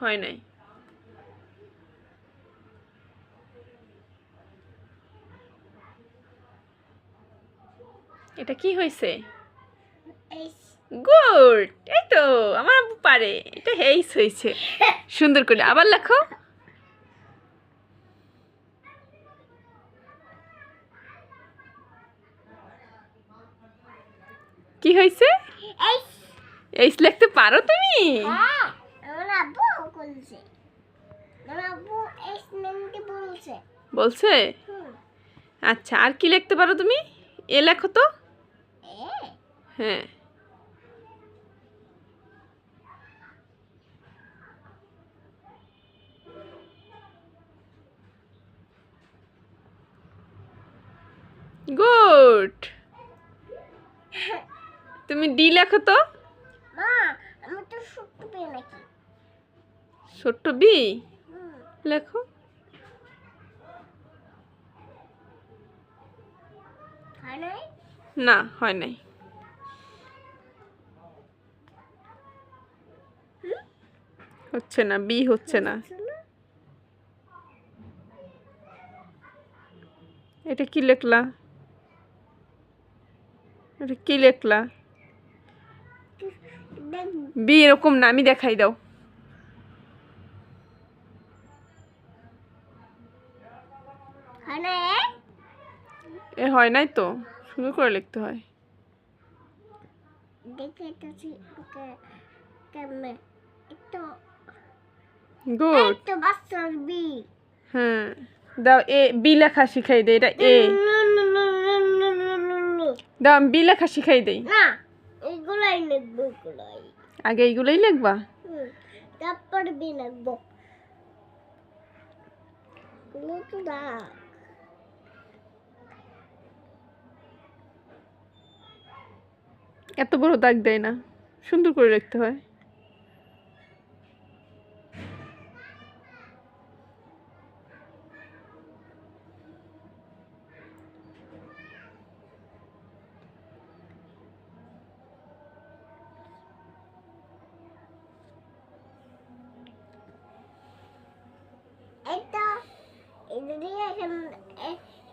হয় নাই? এটা কি হয়েছে গুড! এই তো, আমার পারে। এটা হেইস হয়েছে সুন্দর করে আবার লেখো। কি হয়েছে? এইস লিখতে পারো তুমি? বলছে? আচ্ছা আর কি লিখতে পারো তুমি? এ লেখো তো। হ্যাঁ। গুড। তুমি ডি লেখো তো। মা আমি তো ছোট্ট নাকি ছোট্ট বি? লেখো। না হয় নাই। হচ্ছে না বি হচ্ছে না? এটা কি লেখলা? এটা কি লেখলা? বি এরকম না আমি দেখাই দাও। এ হয় নাই তো সুন্দর করে লিখতে হয়। দেখে তো গুড। একটু বাচ্চার বি হ্যাঁ দাও এ বি লেখা শিখাই দেই এটা এ। দাও বি লেখা শিখাই দেই। না। এগুলাই লিখব এগুলাই। আগে এইগুলোই লিখবা? তারপর বি লিখব। এগুলো তো দাগ এত বড় দাগ দেয় না। সুন্দর করে লিখতে হয়।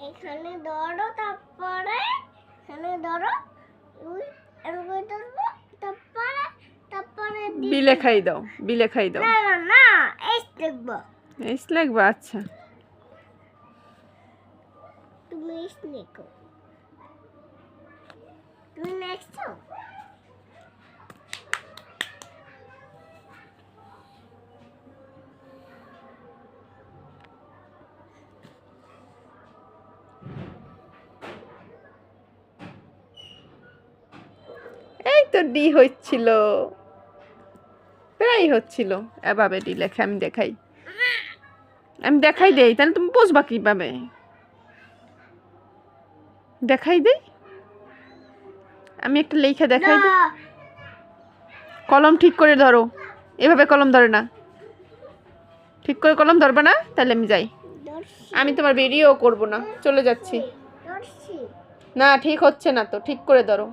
এখানে ধরো তারপরে এখানে ধরো ওই এরকম ধরবো তারপরে তারপরে দি- বি লেখাই দাও বি লেখাই দাও। না না না এস লিখব। এস লিখবা আচ্ছা। তুমি এস লিখো। তুমি নেক্সট তো ডি হচ্ছিল। প্রায় হচ্ছিল। এভাবে ডি লেখা আমি দেখাই। আমি দেখাই দেই তাহলে তুমি বুঝবা কীভাবে? দেখাই দেই? আমি একটা লেখা দেখাই দিই। কলম ঠিক করে ধরো। এভাবে কলম ধরে না। ঠিক করে কলম ধরবে না? তাহলে আমি যাই। আমি তোমার বেরিয়েও করব না। চলে যাচ্ছি। না ঠিক হচ্ছে না তো। ঠিক করে ধরো।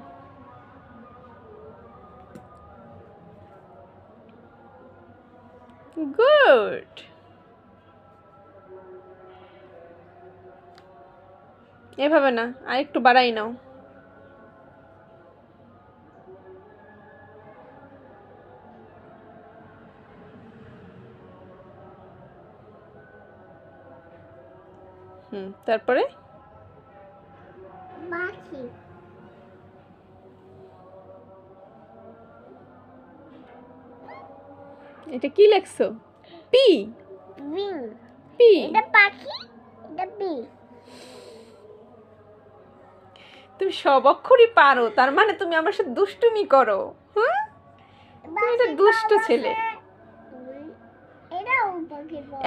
গুড। এভাবে না আর একটু বাড়াই নাও। হুম তারপরে? এটা কি লেখছো? পি। Being P. এটা পাখি? এটা বি তুমি সব অক্ষরই পারো তার মানে তুমি আমার সাথে দুষ্টুমি করো হ্যাঁ তুমি তো দুষ্ট ছেলে।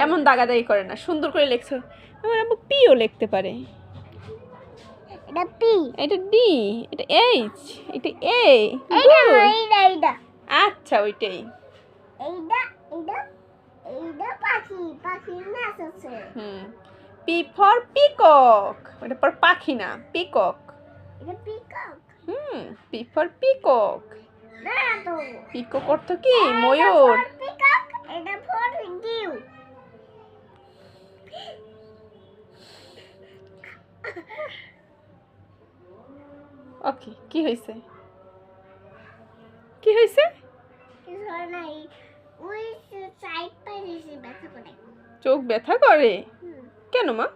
এমন দাগাদাগি করে না সুন্দর করে লেখছো। আমার আব্বু পিও লিখতে পারে। এটা পি। এটা ডি এটা এইচ এটা এ আচ্ছা ওইটাই। এইটা এইটা এইটা পাখি পাখি নাচ আছে হুম। পি ফর পিকক ওটা পর পাখি না পিকক এটা peacock hmm P for peacock না তো। পিকক অর্থ কি? ময়ূর। পিকক এটা ফর ডিউ ওকে কি হয়েছে কি কিছু হয় নাই। ওই সাইড পাই দিয়েছি ব্যথা করে। চোখ ব্যথা করে? কেন মা?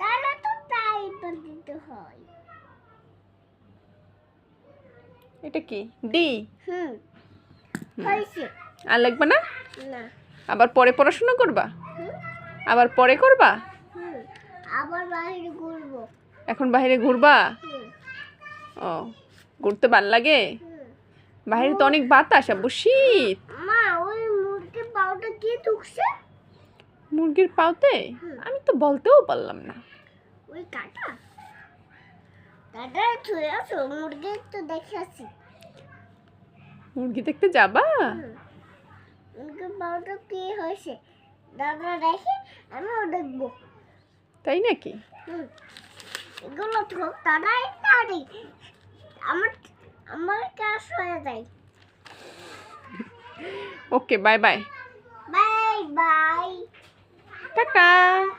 তাহলে তো টাইপার দিতে হয়। এটা কি? ডি? হুম। হুম। হয়েছে। আর লাগবে না? না। আবার পরে পড়াশোনা করবা? আবার পরে করবা? আবার বাইরে ঘুরবো। এখন বাইরে ঘুরবা? ও ঘুরতে ভালো লাগে? বাইরে তো অনেক বাতাস আব্বু। শীত মা ওই মুরগির পাউটা কি ঢুকছে। মুরগির হুম। আমি তো বলতেও পারলাম না। ওই কাটা? দাদা ছুঁয়ে আসো মুরগি তো দেখে আসি। মুরগি দেখতে যাবা। মুরগির পাউটা কি হয়েছে? দাদা দেখে আমিও দেখব। তাই নাকি। এগুলো তো তারাই তারি আমার আমার কাজ হয়ে যায়। Okay bye bye. টাটা।